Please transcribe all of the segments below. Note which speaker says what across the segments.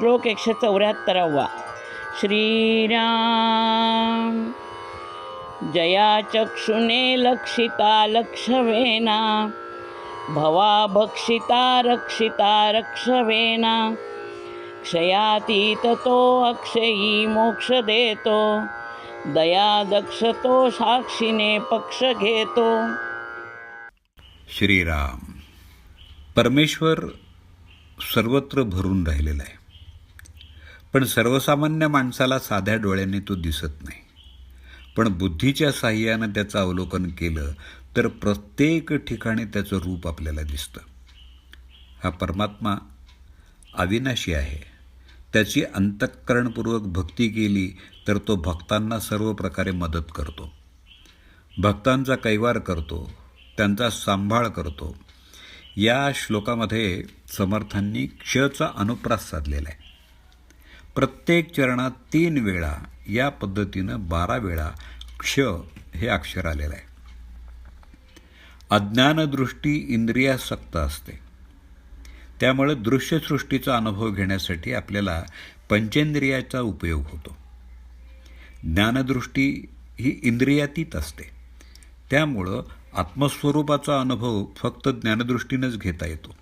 Speaker 1: श्लोक एकशे चौऱ्याहत्तरावा. श्रीराम जया चक्षुने लक्षिता लक्षवेना भवा भक्षिता रक्षिता रक्षवेना क्षयातीत तो अक्षयी मोक्ष देतो दया दक्षतो साक्षीने पक्ष घेतो.
Speaker 2: श्रीराम परमेश्वर सर्वत्र भरून राहिलेला आहे. पण सर्वसामान्य माणसाला साध्या डोळ्यांनी तो दिसत नाही. पण बुद्धीच्या साह्यानं त्याचं अवलोकन केलं तर प्रत्येक ठिकाणी त्याचं रूप आपल्याला दिसतं. हा परमात्मा अविनाशी आहे. त्याची अंतःकरणपूर्वक भक्ती केली तर तो भक्तांना सर्व प्रकारे मदत करतो. भक्तांचा कैवार करतो त्यांचा सांभाळ करतो. या श्लोकामध्ये समर्थांनी क्षचा अनुप्रास साधलेला आहे. प्रत्येक चरणात तीन वेळा या पद्धतीनं बारा वेळा क्ष हे अक्षर आलेलं आहे. अज्ञानदृष्टी इंद्रियासक्त असते. त्यामुळे दृश्यसृष्टीचा अनुभव घेण्यासाठी आपल्याला पंचेंद्रियाचा उपयोग होतो. ज्ञानदृष्टी ही इंद्रियातीत असते. त्यामुळं आत्मस्वरूपाचा अनुभव फक्त ज्ञानदृष्टीनंच घेता येतो.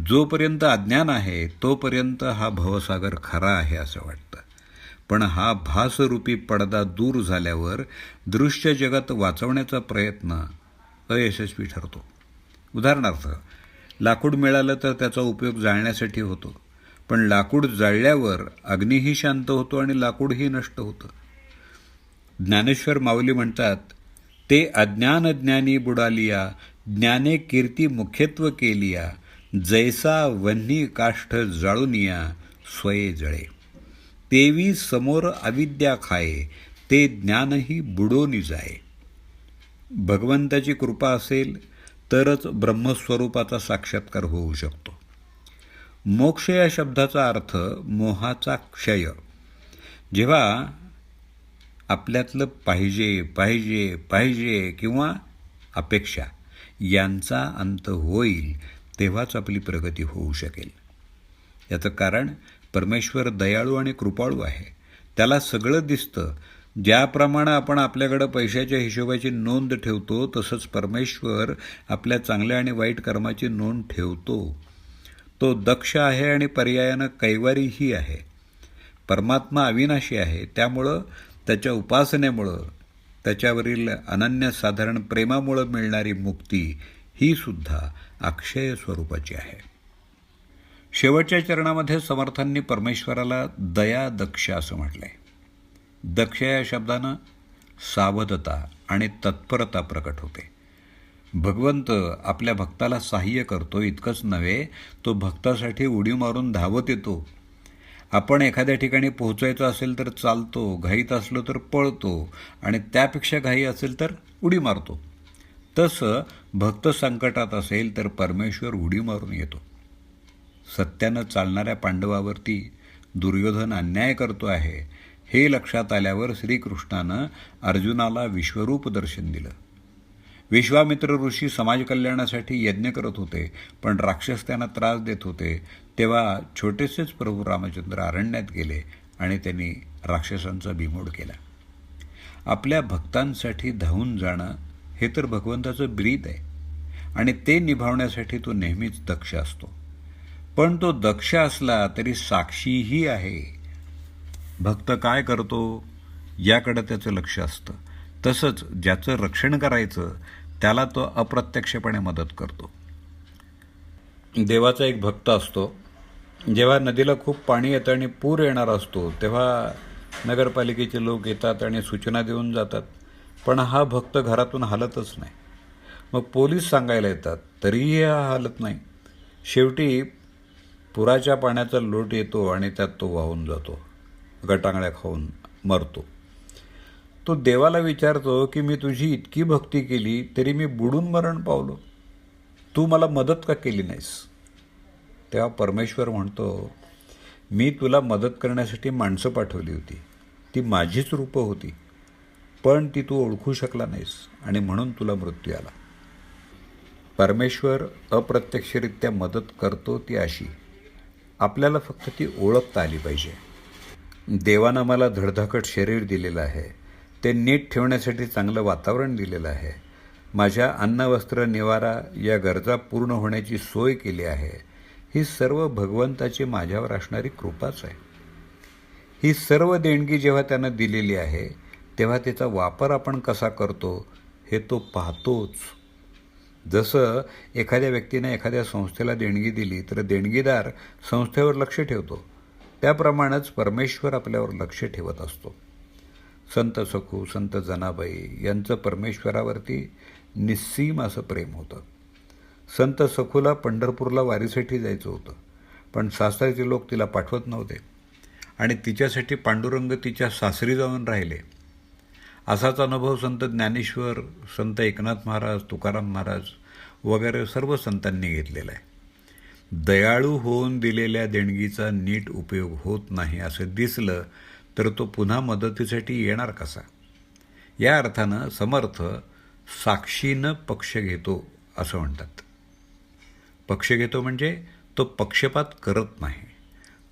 Speaker 2: जोपर्यंत अज्ञान आहे तोपर्यंत हा भवसागर खरा आहे असं वाटतं. पण हा भासरूपी पडदा दूर झाल्यावर दृश्य जगत वाचवण्याचा प्रयत्न अयशस्वी ठरतो. उदाहरणार्थ लाकूड मिळालं तर त्याचा उपयोग जाळण्यासाठी होतो पण लाकूड जाळल्यावर अग्नीही शांत होतो आणि लाकूडही नष्ट होतं. ज्ञानेश्वर माऊली म्हणतात ते अज्ञान ज्ञानी बुडालिया ज्ञाने कीर्ती मुख्यत्व केलिया जैसा वन्ही काष्ठ जाळूनिया स्वये जळे. तेवी समोर अविद्या खाये ते ज्ञानही बुडोनी जाये. भगवंताची कृपा असेल तरच ब्रह्मस्वरूपाचा साक्षात्कार होऊ शकतो. मोक्ष या शब्दाचा अर्थ मोहाचा क्षय. जेव्हा आपल्यातलं पाहिजे पाहिजे पाहिजे किंवा अपेक्षा यांचा अंत होईल तेव्हाच आपली प्रगती होऊ शकेल. याचं कारण परमेश्वर दयाळू आणि कृपाळू आहे. त्याला सगळं दिसतं. ज्याप्रमाणे आपण आपल्याकडं पैशाच्या हिशोबाची नोंद ठेवतो तसंच परमेश्वर आपल्या चांगल्या आणि वाईट कर्माची नोंद ठेवतो. तो दक्ष आहे आणि पर्यायानं कैवारीही आहे. परमात्मा अविनाशी आहे. त्यामुळं त्याच्या उपासनेमुळं त्याच्यावरील अनन्यसाधारण प्रेमामुळं मिळणारी मुक्ती ही सुद्धा अक्षय स्वरूपाची आहे. शेवटच्या चरणामध्ये समर्थांनी परमेश्वराला दया दक्ष असं म्हटलंय. दक्ष या शब्दानं सावधता आणि तत्परता प्रकट होते. भगवंत आपल्या भक्ताला सहाय्य करतो इतकंच नव्हे तो भक्तासाठी उडी मारून धावत येतो. आपण एखाद्या ठिकाणी पोहोचायचं असेल तर चालतो घाईत असलो तर पळतो आणि त्यापेक्षा घाई असेल तर उडी मारतो. तसं भक्त संकटात असेल तर परमेश्वर उडी मारून येतो. सत्यानं चालणाऱ्या पांडवावरती दुर्योधन अन्याय करतो आहे हे लक्षात आल्यावर श्रीकृष्णानं अर्जुनाला विश्वरूप दर्शन दिलं. विश्वामित्र ऋषी समाजकल्याणासाठी यज्ञ करत होते पण राक्षस त्यांना त्रास देत होते. तेव्हा छोटेसेच प्रभू रामचंद्र अरण्यात गेले आणि त्यांनी राक्षसांचा बिमोड केला. आपल्या भक्तांसाठी धावून जाणं हे तर भगवंताचं ब्रीद आहे. आणि ते निभावण्यासाठी तो नेहमीच दक्ष असतो. पण तो दक्ष असला तरी साक्षीही आहे. भक्त काय करतो? याकडं त्याचं लक्ष असतं. तसंच ज्याचं रक्षण करायचं त्याला तो अप्रत्यक्षपणे मदत करतो. देवाचा एक भक्त असतो. जेव्हा नदीला खूप पाणी येतं आणि पूर येणार असतो तेव्हा नगरपालिकेचे लोक येतात आणि सूचना देऊन जातात. पण हा भक्त घरातून हलतच नाही. मग पोलीस सांगायला येतात तरीही हा हलत नाही. शेवटी पुराच्या पाण्याचा लोट येतो आणि त्यात तो वाहून जातो गटांगळ्या खाऊन मरतो. तो देवाला विचारतो की मी तुझी इतकी भक्ती केली तरी मी बुडून मरण पावलो. तू मला मदत का केली नाहीस? तेव्हा परमेश्वर म्हणतो मी तुला मदत करण्यासाठी माणसं पाठवली होती. ती माझीच रूपं होती. पण ती तू ओळखू शकला नाहीस आणि म्हणून तुला मृत्यू आला. परमेश्वर अप्रत्यक्षरित्या मदत करतो ती अशी. आपल्याला फक्त ती ओळखता आली पाहिजे. देवानं मला धडधाकट शरीर दिलेलं आहे. ते नीट ठेवण्यासाठी चांगलं वातावरण दिलेलं आहे. माझ्या अन्न वस्त्र निवारा या गरजा पूर्ण होण्याची सोय केली आहे. ही सर्व भगवंताची माझ्यावर असणारी कृपाच आहे. ही सर्व देणगी जेव्हा त्यानं दिलेली आहे तेव्हा त्याचा वापर आपण कसा करतो हे तो पाहतोच. जसं एखाद्या व्यक्तीने एखाद्या संस्थेला देणगी दिली तर देणगीदार संस्थेवर लक्ष ठेवतो. त्याप्रमाणेच परमेश्वर आपल्यावर लक्ष ठेवत असतो. संत सखू संत जनाबाई यांचं परमेश्वरावरती निस्सीम असं प्रेम होतं. संत सखूला पंढरपूरला वारीसाठी जायचं होतं पण सासऱ्याचे लोक तिला पाठवत नव्हते. आणि तिच्यासाठी पांडुरंग तिच्या सासरी जाऊन राहिले. असाच अनुभव संत ज्ञानेश्वर संत एकनाथ महाराज तुकाराम महाराज वगैरे सर्व संतांनी घेतलेला आहे. दयाळू होऊन दिलेल्या देणगीचा नीट उपयोग होत नाही असं दिसलं तर तो पुन्हा मदतीसाठी येणार कसा? या अर्थानं समर्थ साक्षीनं पक्ष घेतो असं म्हणतात. पक्ष घेतो म्हणजे तो पक्षपात करत नाही.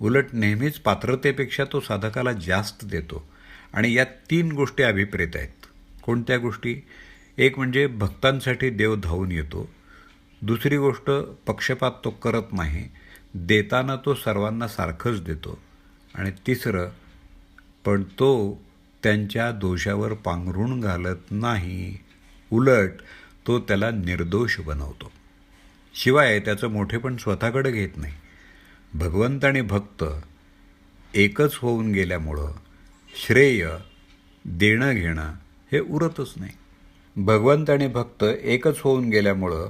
Speaker 2: उलट नेहमीच पात्रतेपेक्षा तो साधकाला जास्त देतो. आणि या तीन गोष्टी अभिप्रेत आहेत. कोणत्या गोष्टी? एक म्हणजे भक्तांसाठी देव धावून येतो. दुसरी गोष्ट पक्षपात तो करत नाही. देताना तो सर्वांना सारखंच देतो. आणि तिसरं पण तो त्यांच्या दोषावर पांघरून घालत नाही. उलट तो त्याला निर्दोष बनवतो. शिवाय त्याचं मोठेपण स्वतःकडे घेत नाही. भगवंत आणि भक्त एकच होऊन गेल्यामुळं श्रेय देणं घेणं हे उरतच नाही. भगवंत आणि भक्त एकच होऊन गेल्यामुळं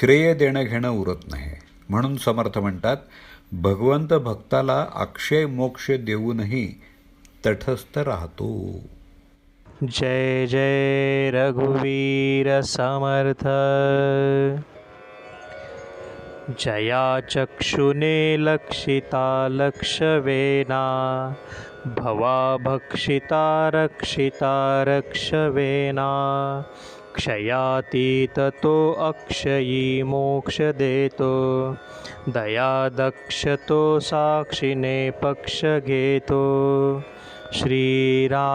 Speaker 2: श्रेय देणं घेणं उरत नाही. म्हणून समर्थ म्हणतात भगवंत भक्ताला अक्षय मोक्ष देऊनही तटस्थ राहतो.
Speaker 3: जय जय रघुवीर समर्थ। जया चक्षुने लक्षिता लक्षवेना भवा भक्षिता रक्षिता रक्षवेना क्षयातीततो अक्षयी मोक्षदेतो दया दक्षतो साक्षिणे पक्षगेतो श्रीरा